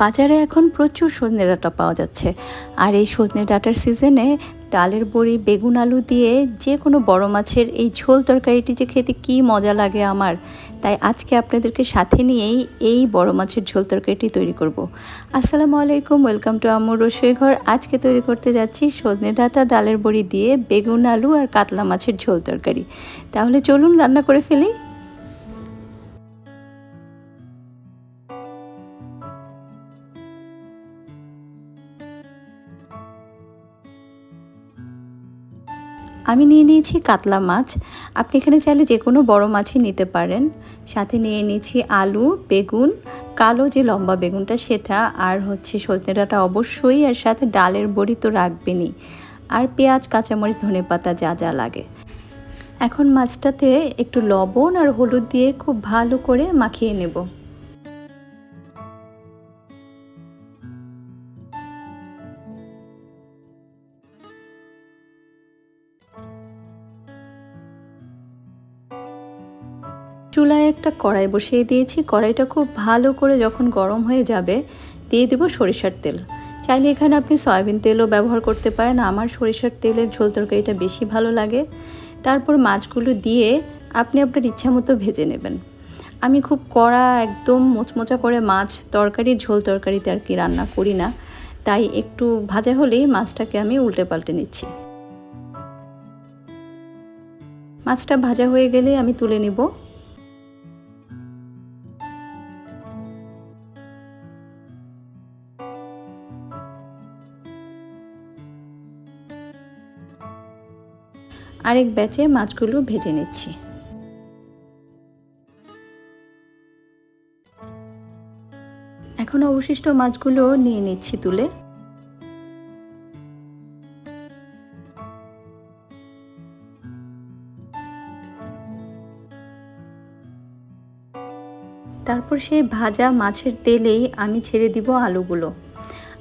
বাজারে এখন প্রচুর সজনে ডাঁটা পাওয়া যাচ্ছে। আর এই সজনে ডাঁটার সিজনে ডালের বড়ি, বেগুন আলু দিয়ে যে কোনো বড় মাছের এই ঝোল তরকারিটি যে খেতে কী মজা লাগে আমার, তাই আজকে আপনাদেরকে সাথে নিয়েই এই বড় মাছের ঝোল তরকারিটি তৈরি করব। আসসালামু আলাইকুম ওয়েলকাম টু আমর রসুই ঘর। আজকে তৈরি করতে যাচ্ছি সজনে ডাঁটা, ডালের বড়ি দিয়ে বেগুন আলু আর কাতলা মাছের ঝোল তরকারি। তাহলে চলুন রান্না করে ফেলি। আমি নিয়ে নিয়েছি কাতলা মাছ। আপনি এখানে চাইলে যে কোনো বড় মাছই নিতে পারেন। সাথে নিয়ে নিয়েছি আলু, বেগুন, কালো যে লম্বা বেগুনটা সেটা, আর হচ্ছে সজনে ডাঁটা অবশ্যই, আর সাথে ডালের বড়ি তো রাখবেনই। আর পেঁয়াজ, কাঁচামরিচ, ধনে পাতা যা যা লাগে। এখন মাছটাতে একটু লবণ আর হলুদ দিয়ে খুব ভালো করে মাখিয়ে নেব। চুলায় একটা কড়াই বসিয়ে দিয়েছি। কড়াইটা খুব ভালো করে যখন গরম হয়ে যাবে, দিয়ে দেবো সরিষার তেল। চাইলে এখানে আপনি সয়াবিন তেলও ব্যবহার করতে পারেন। আমার সরিষার তেলের ঝোল তরকারিটা বেশি ভালো লাগে। তারপর মাছগুলো দিয়ে আপনি আপনার ইচ্ছা মতো ভেজে নেবেন। আমি খুব কড়া, একদম মোচমোচা করে মাছ তরকারি, ঝোল তরকারিতে আর কি রান্না করি না। তাই একটু ভাজা হলেই মাছটাকে আমি উল্টে পাল্টে নিচ্ছি। মাছটা ভাজা হয়ে গেলে আমি তুলে নিব। আরেক ব্যাচে মাছগুলো ভেজে নিচ্ছি। এখন অবশিষ্ট মাছগুলো নিয়ে নিচ্ছি তুলে। তারপর সেই ভাজা মাছের তেলেই আমি ছেড়ে দিব আলুগুলো।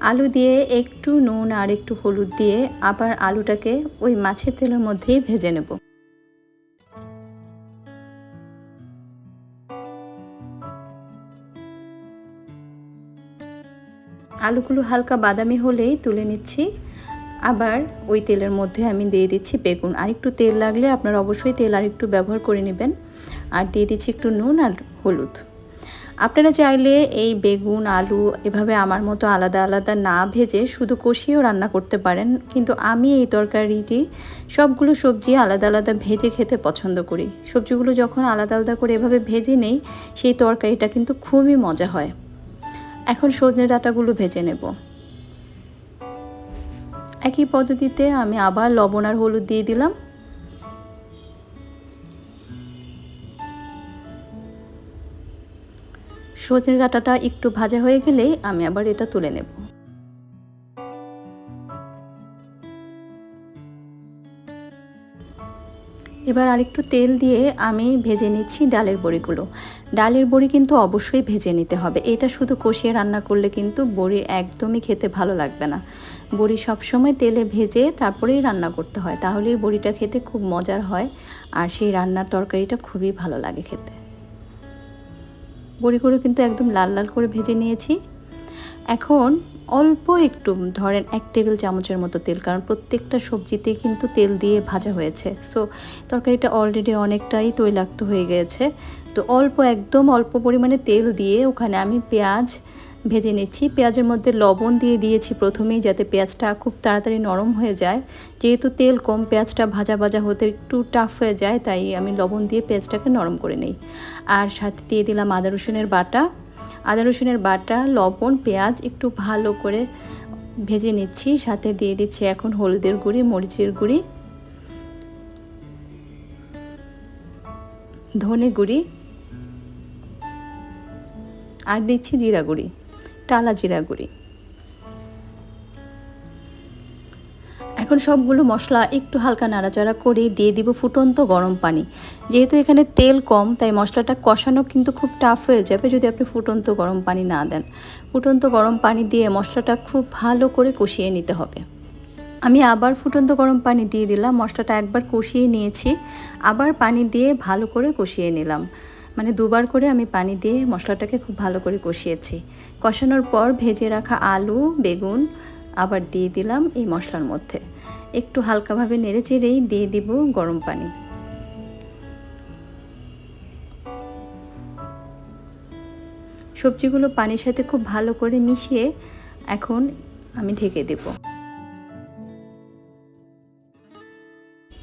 আলু দিয়ে একটু নুন আর একটু হলুদ দিয়ে আবার আলুটাকে ওই মাছের তেলের মধ্যেই ভেজে নেব। আলুগুলো হালকা বাদামি হলেই তুলে নিচ্ছি। আবার ওই তেলের মধ্যে আমি দিয়ে দিচ্ছি বেগুন। আর একটু তেল লাগলে আপনারা অবশ্যই তেল আর একটু ব্যবহার করে নেবেন। আর দিয়ে দিচ্ছি একটু নুন আর হলুদ। আপনারা চাইলে এই বেগুন, আলু এভাবে আমার মতো আলাদা আলাদা না ভেজে শুধু কষিয়েও রান্না করতে পারেন। কিন্তু আমি এই তরকারিটি সবগুলো সবজি আলাদা আলাদা ভেজে খেতে পছন্দ করি। সবজিগুলো যখন আলাদা আলাদা করে এভাবে ভেজে নেই, সেই তরকারিটা কিন্তু খুবই মজা হয়। এখন সজনে ডাঁটাগুলো ভেজে নেব। একই পদ্ধতিতে আমি আবার লবণ আর হলুদ দিয়ে দিলাম। সজনে ডাঁটাটা একটু ভাজা হয়ে গেলেই আমি আবার এটা তুলে নেব। এবার আরেকটু তেল দিয়ে আমি ভেজে নিচ্ছি ডালের বড়িগুলো। ডালের বড়ি কিন্তু অবশ্যই ভেজে নিতে হবে। এটা শুধু কষিয়ে রান্না করলে কিন্তু বড়ি একদমই খেতে ভালো লাগবে না। বড়ি সবসময় তেলে ভেজে তারপরেই রান্না করতে হয়। তাহলেই বড়িটা খেতে খুব মজার হয়। আর সেই রান্নার তরকারিটা খুবই ভালো লাগে খেতে। বড়িগুলো কিন্তু একদম লাল লাল করে ভেজে নিয়েছি। এখন অল্প একটু, ধরেন এক টেবিল চামচের মতো তেল, কারণ প্রত্যেকটা সবজিতে কিন্তু তেল দিয়ে ভাজা হয়েছে। সো তরকারিটা অলরেডি অনেকটাই তৈলাক্ত হয়ে গেছে। তো অল্প, একদম অল্প পরিমাণে তেল দিয়ে ওখানে আমি পেঁয়াজ ভেজে নিচ্ছি। পেঁয়াজের মধ্যে লবণ দিয়ে দিয়েছি প্রথমেই যাতে পেঁয়াজটা খুব তাড়াতাড়ি নরম হয়ে যায়। যেহেতু তেল কম, পেঁয়াজটা ভাজা ভাজা হতে একটু টাফ হয়ে যায়, তাই আমি লবণ দিয়ে পেঁয়াজটাকে নরম করে নিই। আর সাথে দিয়ে দিলাম আদা রসুনের বাটা। আদা রসুনের বাটা, লবণ, পেঁয়াজ একটু ভালো করে ভেজে নিচ্ছি। সাথে দিয়ে দিচ্ছি এখন হলুদের গুঁড়ি, মরিচের গুঁড়ি, ধনে গুঁড়ি, আর দিচ্ছি জিরা গুঁড়ি। টালা জিরা গুঁড়ি। এখন সবগুলো মশলা একটু হালকা নাড়াচাড়া করে দিয়ে দিব ফুটন্ত গরম পানি। যেহেতু এখানে তেল কম, তাই মশলাটা কষানো কিন্তু খুব টাফ হয়ে যাবে যদি আপনি ফুটন্ত গরম পানি না দেন। ফুটন্ত গরম পানি দিয়ে মশলাটা খুব ভালো করে কষিয়ে নিতে হবে। আমি আবার ফুটন্ত গরম পানি দিয়ে দিলাম, মশলাটা একবার কষিয়ে নিয়েছি। আবার পানি দিয়ে ভালো করে কষিয়ে নিলাম। মানে দুবার করে আমি পানি দিয়ে মশলাটাকে খুব ভালো করে কষিয়েছি। কষানোর পর ভেজে রাখা আলু, বেগুন আবার দিয়ে দিলাম এই মশলার মধ্যে। একটু হালকাভাবে নেড়ে চেড়েই দিয়ে দিব গরম পানি। সবজিগুলো পানির সাথে খুব ভালো করে মিশিয়ে এখন আমি ঢেকে দেব।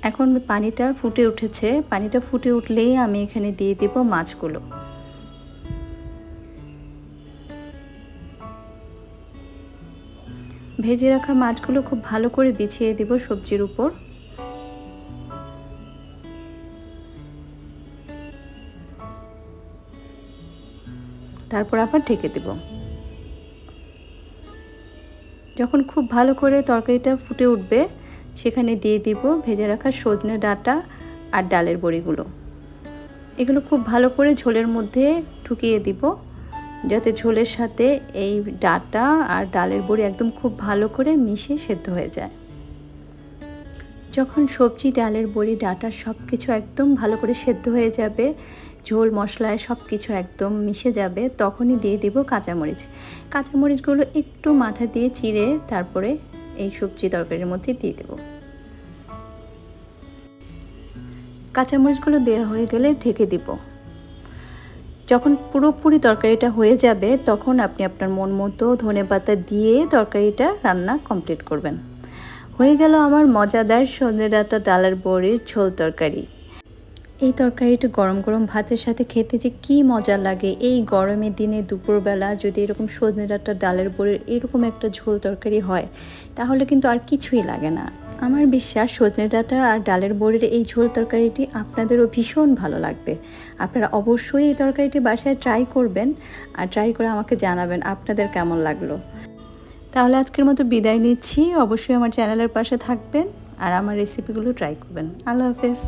এখন পানিটা ফুটে উঠেছে। পানিটা ফুটে উঠলেই আমি এখানে দিয়ে দেব মাছগুলো। ভেজে রাখা মাছগুলো খুব ভালো করে বিছিয়ে দেব সবজির উপর। তারপর আবার ঢেকে দেব। যখন খুব ভালো করে তরকারিটা ফুটে উঠবে সেখানে দিয়ে দিব ভেজে রাখা সজনে ডাঁটা আর ডালের বড়িগুলো। এগুলো খুব ভালো করে ঝোলের মধ্যে ঢুকিয়ে দিব, যাতে ঝোলের সাথে এই ডাটা আর ডালের বড়ি একদম খুব ভালো করে মিশে সেদ্ধ হয়ে যায়। যখন সবজি, ডালের বড়ি, ডাটা সব কিছু একদম ভালো করে সেদ্ধ হয়ে যাবে, ঝোল, মশলায় সব কিছু একদম মিশে যাবে, তখনই দিয়ে দিব কাঁচামরিচ। কাঁচামরিচগুলো একটু মাথা দিয়ে চিড়ে তারপরে এই সবজি তরকারির মধ্যে দিয়ে দেব। কাঁচামরিচগুলো দেওয়া হয়ে গেলে ঢেকে দিব। যখন পুরোপুরি তরকারিটা হয়ে যাবে, তখন আপনি আপনার মন মতো ধনে পাতা দিয়ে তরকারিটা রান্না কমপ্লিট করবেন। হয়ে গেল আমার মজাদার সন্ধ্যে ডাটা ডালের বড়ির ঝোল তরকারি। এই তরকারিটা গরম গরম ভাতের সাথে খেতে যে কি মজা লাগে। এই গরমের দিনে দুপুরবেলা যদি এরকম সজনে ডাঁটা, ডালের বড়ির এরকম একটা ঝোল তরকারি হয়, তাহলে কিন্তু আর কিছুই লাগে না। আমার বিশ্বাস সজনে ডাঁটা আর ডালের বড়ির এই ঝোল তরকারিটি আপনাদেরও ভীষণ ভালো লাগবে। আপনারা অবশ্যই এই তরকারিটি বাসায় ট্রাই করবেন আর ট্রাই করে আমাকে জানাবেন আপনাদের কেমন লাগল। তাহলে আজকের মতো বিদায় নিচ্ছি। অবশ্যই আমার চ্যানেলের পাশে থাকবেন আর আমার রেসিপিগুলো ট্রাই করবেন। আল্লাহ হাফেজ।